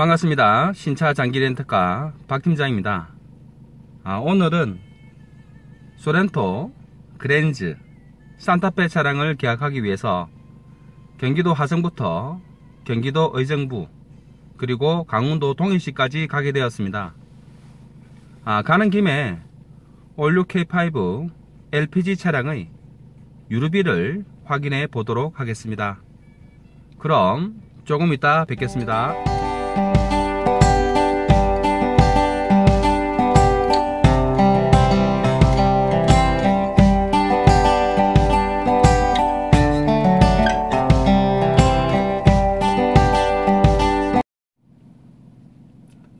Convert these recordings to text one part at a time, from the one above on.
반갑습니다. 신차 장기 렌트카 박 팀장입니다. 아, 오늘은 소렌토, 그랜즈, 산타페 차량을 계약하기 위해서 경기도 화성부터 경기도 의정부 그리고 강원도 동해시까지 가게 되었습니다. 아, 가는 김에 올류 K5 LPG 차량의 유류비를 확인해 보도록 하겠습니다. 그럼 조금 이따 뵙겠습니다.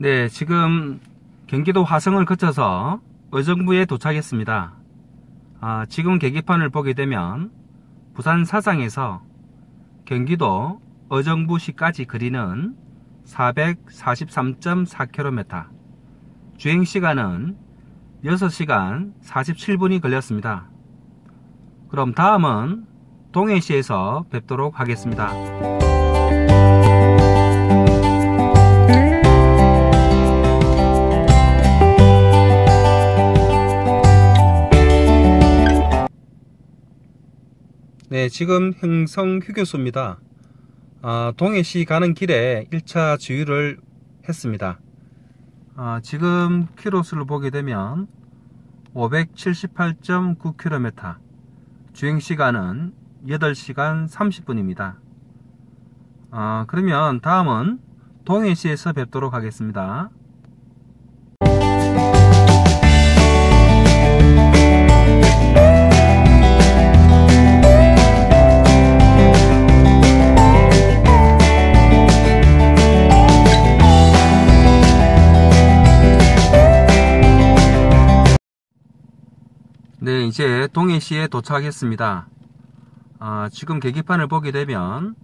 네, 지금 경기도 화성을 거쳐서 의정부에 도착했습니다. 아, 지금 계기판을 보게 되면 부산 사상에서 경기도 의정부시까지 거리는 443.4km 주행시간은 6시간 47분이 걸렸습니다. 그럼 다음은 동해시에서 뵙도록 하겠습니다. 네, 지금 행성 휴게소입니다. 아, 동해시 가는 길에 1차 주유를 했습니다. 아, 지금 키로수를 보게 되면 578.9km 주행시간은 8시간 30분입니다. 아, 그러면 다음은 동해시에서 뵙도록 하겠습니다. 네, 이제 동해시에 도착했습니다. 아, 지금 계기판을 보게 되면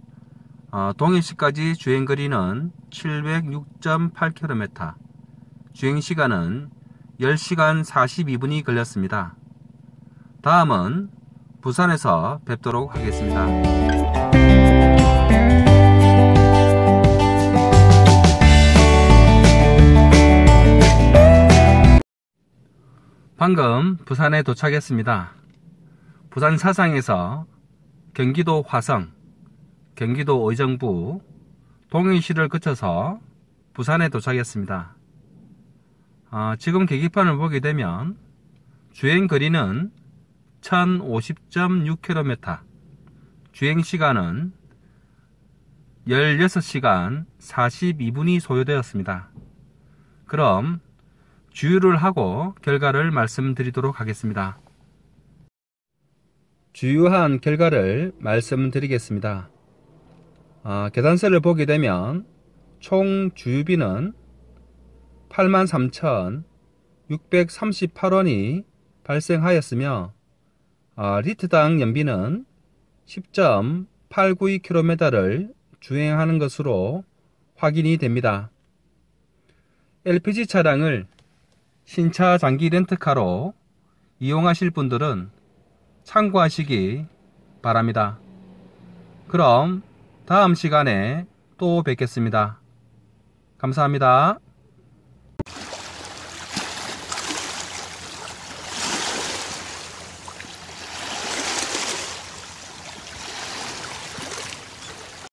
아, 동해시까지 주행거리는 706.8km 주행시간은 10시간 42분이 걸렸습니다. 다음은 부산에서 뵙도록 하겠습니다. 방금 부산에 도착했습니다. 부산 사상에서 경기도 화성, 경기도 의정부, 동해시를 거쳐서 부산에 도착했습니다. 어, 지금 계기판을 보게 되면 주행 거리는 1050.6km, 주행 시간은 16시간 42분이 소요되었습니다. 그럼 주유를 하고 결과를 말씀드리도록 하겠습니다. 주유한 결과를 말씀드리겠습니다. 아, 계산서를 보게 되면 총 주유비는 83,638원이 발생하였으며 아, 리트당 연비는 10.892km를 주행하는 것으로 확인이 됩니다. LPG 차량을 신차 장기 렌트카로 이용하실 분들은 참고하시기 바랍니다. 그럼 다음 시간에 또 뵙겠습니다. 감사합니다.